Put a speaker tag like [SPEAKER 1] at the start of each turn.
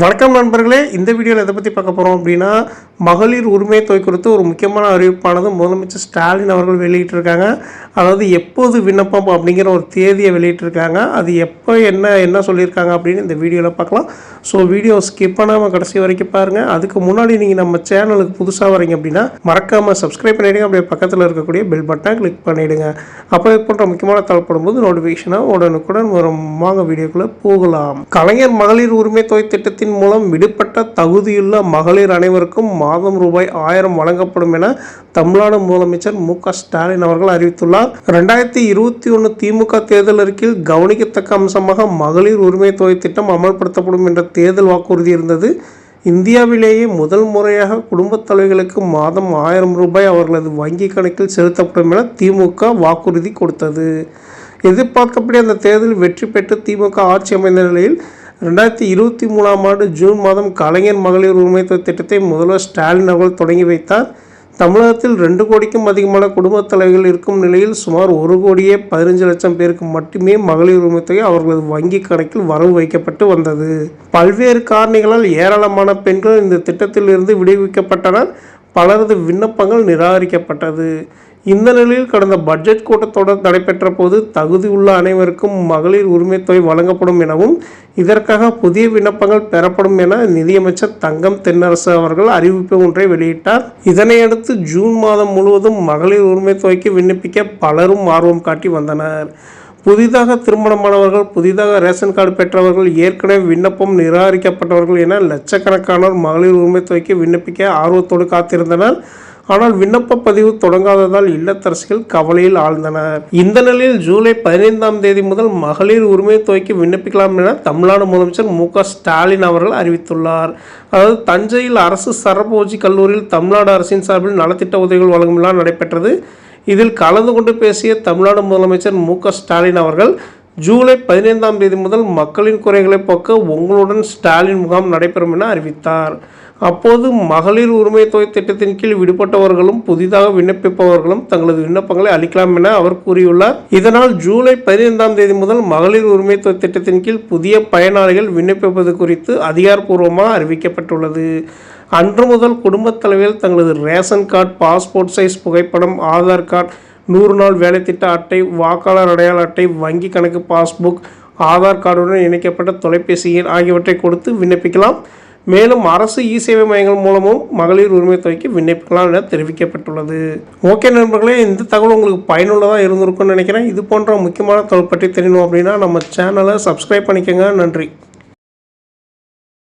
[SPEAKER 1] வணக்கம் நண்பர்களே இந்த வீடியோவில் எதை பற்றி பார்க்க போகிறோம் அப்படின்னா மகளிர் உரிமை தொகை குறித்து ஒரு முக்கியமான அறிவிப்பானது முதலமைச்சர் ஸ்டாலின் அவர்கள் வெளியிட்டிருக்காங்க. அதாவது எப்போது விண்ணப்பம் அப்படிங்கிற ஒரு தேதியை வெளியிட்டிருக்காங்க. அது எப்போ என்ன என்ன சொல்லியிருக்காங்க அப்படின்னு இந்த வீடியோவில் பார்க்கலாம். ஸோ வீடியோ ஸ்கிப் பண்ணாமல் கடைசி வரைக்கும் பாருங்கள் அதுக்கு முன்னாடி நீங்கள் நம்ம சேனலுக்கு புதுசாக வரீங்க அப்படின்னா மறக்காமல் சப்ஸ்கிரைப் பண்ணிவிடுங்க அப்படியே பக்கத்தில் இருக்கக்கூடிய பெல் பட்டனை கிளிக் பண்ணிவிடுங்க அப்போ இது போன்ற முக்கியமான தகவல் போது நோட்டிஃபிகேஷனாக உடனுக்குடன் வரும். வாங்க வீடியோக்குள்ளே போகலாம். கலைஞர் மகளிர் உரிமை தொகை திட்டத்தின் மூலம் விடுபட்ட தகுதியுள்ள மகளிர் அனைவருக்கும் மாதம் ரூபாய் ஆயிரம் வழங்கப்படும் என தமிழ்நாடு முதலமைச்சர் மு க ஸ்டாலின் அவர்கள் அறிவித்துள்ளார். ரெண்டாயிரத்தி இருபத்தி ஒன்று திமுக தேர்தல் அறிக்கையில் கவனிக்கத்தக்க அம்சமாக மகளிர் உரிமை தொகை திட்டம் அமல்படுத்தப்படும் என்ற தேர்தல் வாக்குறுதி இருந்தது. இந்தியாவிலேயே முதல் முறையாக குடும்பத் தலைவர்களுக்கு மாதம் ஆயிரம் ரூபாய் அவர்களது வங்கி கணக்கில் செலுத்தப்படும் என திமுக வாக்குறுதி கொடுத்தது. எதிர்பார்க்கப்படி அந்த தேர்தலில் வெற்றி பெற்று திமுக ஆட்சி அமைந்த நிலையில் ரெண்டாயிரத்தி இருபத்தி மூணாம் ஆண்டு ஜூன் மாதம் கலைஞர் மகளிர் உரிமைத்துவ திட்டத்தை முதல்வர் ஸ்டாலின் அவர்கள் தொடங்கி வைத்தார். தமிழகத்தில் ரெண்டு கோடிக்கும் அதிகமான குடும்பத் தலைவர்கள் இருக்கும் நிலையில் சுமார் ஒரு கோடியே பதினஞ்சு லட்சம் பேருக்கு மட்டுமே மகளிர் உரிமை தொகை அவர்களது வங்கி கணக்கில் வரவு வைக்கப்பட்டு வந்தது. பல்வேறு காரணிகளால் ஏராளமான பெண்கள் இந்த திட்டத்தில் இருந்து விடுவிக்கப்பட்டனர். பலரது விண்ணப்பங்கள் நிராகரிக்கப்பட்டது. இந்த நிலையில் கடந்த பட்ஜெட் கூட்டத்தொடர் நடைபெற்ற போது தகுதி உள்ள அனைவருக்கும் மகளிர் உரிமை தொகை வழங்கப்படும் எனவும் இதற்காக புதிய விண்ணப்பங்கள் பெறப்படும் என நிதியமைச்சர் தங்கம் தென்னரசு அவர்கள் அறிவிப்பு ஒன்றை வெளியிட்டார். இதனையடுத்து ஜூன் மாதம் முழுவதும் மகளிர் உரிமைத்தொகைக்கு விண்ணப்பிக்க பலரும் ஆர்வம் காட்டி வந்தனர். புதிதாக திருமணமானவர்கள் புதிதாக ரேஷன் கார்டு பெற்றவர்கள் ஏற்கனவே விண்ணப்பம் நிராகரிக்கப்பட்டவர்கள் என லட்சக்கணக்கானோர் மகளிர் உரிமைத்தொகைக்கு விண்ணப்பிக்க ஆர்வத்தோடு காத்திருந்தனர். ஆனால் விண்ணப்ப பதிவு தொடங்காததால் இல்லத்தரசிகள் கவலையில் ஆழ்ந்தனர். இந்த நிலையில் ஜூலை பதினைந்தாம் தேதி முதல் மகளிர் உரிமை தொகைக்கு விண்ணப்பிக்கலாம் என தமிழ்நாடு முதலமைச்சர் மு ஸ்டாலின் அவர்கள் அறிவித்துள்ளார். அதாவது தஞ்சையில் அரசு சரபோஜி கல்லூரியில் தமிழ்நாடு அரசின் சார்பில் நலத்திட்ட உதவிகள் வழங்கும் விழா நடைபெற்றது. இதில் கலந்து கொண்டு பேசிய தமிழ்நாடு முதலமைச்சர் மு ஸ்டாலின் அவர்கள் ஜூலை பதினைந்தாம் தேதி முதல் மக்களின் குறைகளை போக்க உங்களுடன் ஸ்டாலின் முகாம் நடைபெறும் என அறிவித்தார். அப்போது மகளிர் உரிமை தொகை திட்டத்தின் கீழ் விடுபட்டவர்களும் புதிதாக விண்ணப்பிப்பவர்களும் தங்களது விண்ணப்பங்களை அளிக்கலாம் என அவர் கூறியுள்ளார். இதனால் ஜூலை பதினைந்தாம் தேதி முதல் மகளிர் உரிமை தொகை திட்டத்தின் கீழ் புதிய பயனாளிகள் விண்ணப்பிப்பது குறித்து அதிகாரப்பூர்வமாக அறிவிக்கப்பட்டுள்ளது. அன்று முதல் குடும்பத் தலைவர்கள் தங்களது ரேஷன் கார்டு பாஸ்போர்ட் சைஸ் புகைப்படம் ஆதார் கார்டு நூறு நாள் வேலை திட்ட அட்டை வாக்காளர் அடையாள அட்டை வங்கி கணக்கு பாஸ்புக் ஆதார் கார்டுடன் இணைக்கப்பட்ட தொலைபேசி எண் ஆகியவற்றை கொடுத்து விண்ணப்பிக்கலாம். மேலும் அரசு இ சேவை மையங்கள் மூலமும் மகளிர் உரிமை தொகைக்கு விண்ணப்பிக்கலாம் என தெரிவிக்கப்பட்டுள்ளது. ஓகே நண்பர்களே இந்த தகவல் உங்களுக்கு பயனுள்ளதாக இருந்திருக்கும்னு நினைக்கிறேன். இது போன்ற முக்கியமான தகவல் பற்றி தெரியணும் அப்படின்னா நம்ம சேனலை சப்ஸ்கிரைப் பண்ணிக்கோங்க. நன்றி.